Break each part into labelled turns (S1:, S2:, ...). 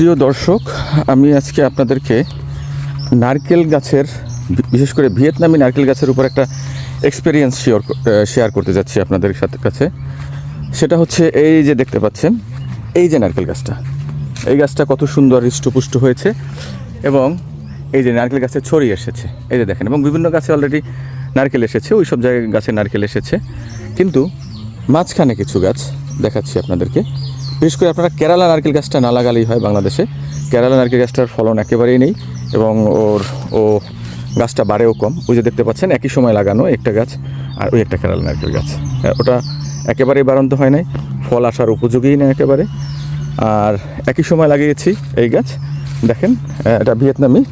S1: প্রিয় দর্শক, আমি আজকে আপনাদেরকে নারকেল গাছের বিশেষ করে ভিয়েতনামি নারকেল গাছের উপর একটা এক্সপিরিয়েন্স শেয়ার শেয়ার করতে যাচ্ছি আপনাদের সাথে, কাছে। সেটা হচ্ছে এই যে দেখতে পাচ্ছেন, এই যে নারকেল গাছটা। এই গাছটা কত সুন্দর হৃষ্টপুষ্ট হয়েছে এবং এই যে নারকেল গাছে ছড়িয়ে এসেছে। এই যে দেখেন, এবং বিভিন্ন গাছে অলরেডি নারকেল এসেছে, ওই সব জায়গায় গাছে নারকেল এসেছে। কিন্তু মাঝখানে কিছু গাছ দেখাচ্ছি আপনাদেরকে। বিশেষ করে আপনারা কেরালা নারকেল গাছটা না লাগালেই হয় বাংলাদেশে। কেরালা নারকেল গাছটার ফলন একেবারেই নেই এবং ওর ও গাছটা বাড়েও কম। ওই যে দেখতে পাচ্ছেন একই সময় লাগানো একটা গাছ আর ওই একটা কেরালা নারকেল গাছ। হ্যাঁ, ওটা একেবারেই বাড়ন্ত হয় নাই ফল আসার উপযোগীই না একেবারে। আর একই সময় লাগিয়েছি এই গাছ দেখেন এটা ভিয়েতনামি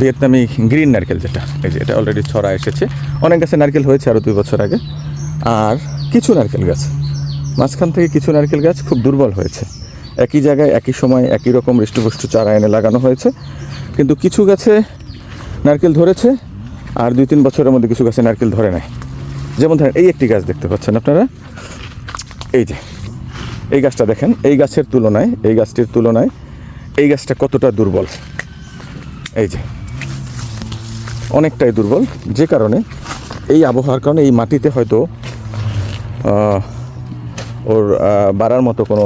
S1: ভিয়েতনামি গ্রিন নারকেল যেটা এই যে এটা অলরেডি ছড়া এসেছে। অনেক গাছে নারকেল হয়েছে আরও দুই বছর আগে। আর কিছু নারকেল গাছ মাঝখান থেকে কিছু নারকেল গাছ খুব দুর্বল হয়েছে। একই জায়গায়, একই সময় একই রকম হৃষ্টপুষ্ট চারা এনে লাগানো হয়েছে। কিন্তু কিছু গাছে নারকেল ধরেছে আর দুই তিন বছরের মধ্যে কিছু গাছে নারকেল ধরে নাই। যেমন ধরেন এই একটি গাছ দেখতে পাচ্ছেন আপনারা। এই যে, এই গাছটা দেখেন, এই গাছের তুলনায়, এই গাছটির তুলনায় এই গাছটা কতটা দুর্বল। এই যে, অনেকটাই দুর্বল। যে কারণে এই আবহাওয়ার কারণে এই মাটিতে হয়তো ওর বাড়ার মতো কোনো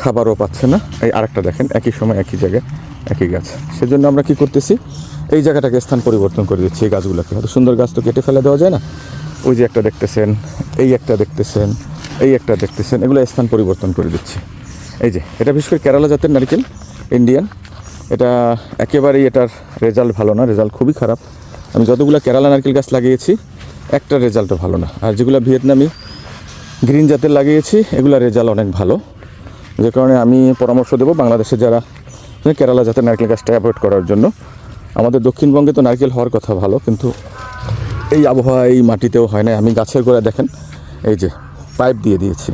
S1: খাবারও পাচ্ছে না। এই আরেকটা দেখেন, একই সময় একই জায়গায় একই গাছ। সেজন্য আমরা কি করতেছি, এই জায়গাটাকে স্থান পরিবর্তন করে দিচ্ছি, এই গাছগুলোকে। হয়তো সুন্দর গাছ তো কেটে ফেলে দেওয়া যায় না? ওই যে একটা দেখতেছেন, এই একটা দেখতেছেন, এই একটা দেখতেছেন, এগুলো স্থান পরিবর্তন করে দিচ্ছি। এই যে, এটা বিশেষ করে কেরালা জাতের নারকেল, ইন্ডিয়ান। এটা একেবারেই এটার রেজাল্ট ভালো না, রেজাল্ট খুবই খারাপ। আমি যতগুলো কেরালা নারকেল গাছ লাগিয়েছি, একটা রেজাল্টও ভালো না। আর যেগুলো ভিয়েতনামি গ্রিন জাতের লাগিয়েছি, এগুলো রেজাল্ট অনেক ভালো। যে কারণে আমি পরামর্শ দেবো বাংলাদেশে যারা কেরালা জাতের নারকেল গাছটা অ্যাভয়েড করার জন্য। আমাদের দক্ষিণবঙ্গে তো নারকেল হওয়ার কথা ভালো, কিন্তু এই আবহাওয়া এই মাটিতেও হয় না। আমি গাছের গোড়া দেখেন, এই যে পাইপ দিয়ে দিয়েছি।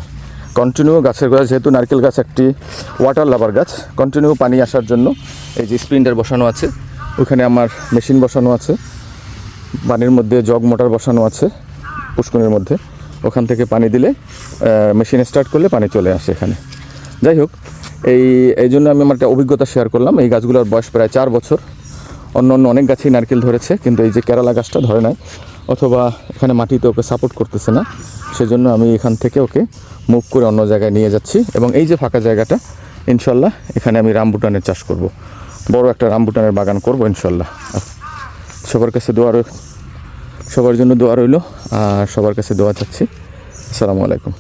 S1: কন্টিনিউ গাছের গোড়া যেহেতু নারকেল গাছ একটি ওয়াটার লাভার গাছ কন্টিনিউ পানি আসার জন্য এই যে স্প্রিন্টার বসানো আছে, ওখানে আমার মেশিন বসানো আছে, পানির মধ্যে জগ মোটর বসানো আছে পুষ্কনির মধ্যে। ওখান থেকে পানি দিলে মেশিন স্টার্ট করলে পানি চলে আসে এখানে। যাই হোক, এই এই জন্য আমি আমার একটা অভিজ্ঞতা শেয়ার করলাম। এই গাছগুলোর বয়স প্রায় চার বছর। অন্য অন্য অনেক গাছেই নারকেল ধরেছে, কিন্তু এই যে কেরালা গাছটা ধরে নাই, অথবা এখানে মাটিতে ওকে সাপোর্ট করতেছে না, সেজন্য আমি এখান থেকে ওকে মুভ করে অন্য জায়গায় নিয়ে যাচ্ছি। এবং এই যে ফাঁকা জায়গাটা, ইনশাল্লাহ এখানে আমি রামবুটানের চাষ করব। বড় একটা রামবুটানের বাগান করব, ইনশাল্লাহ। সবার কাছে দোয়া সবার জন্য দোয়া রইল আর সবার কাছে দোয়া চাচ্ছি। আসসালামু আলাইকুম।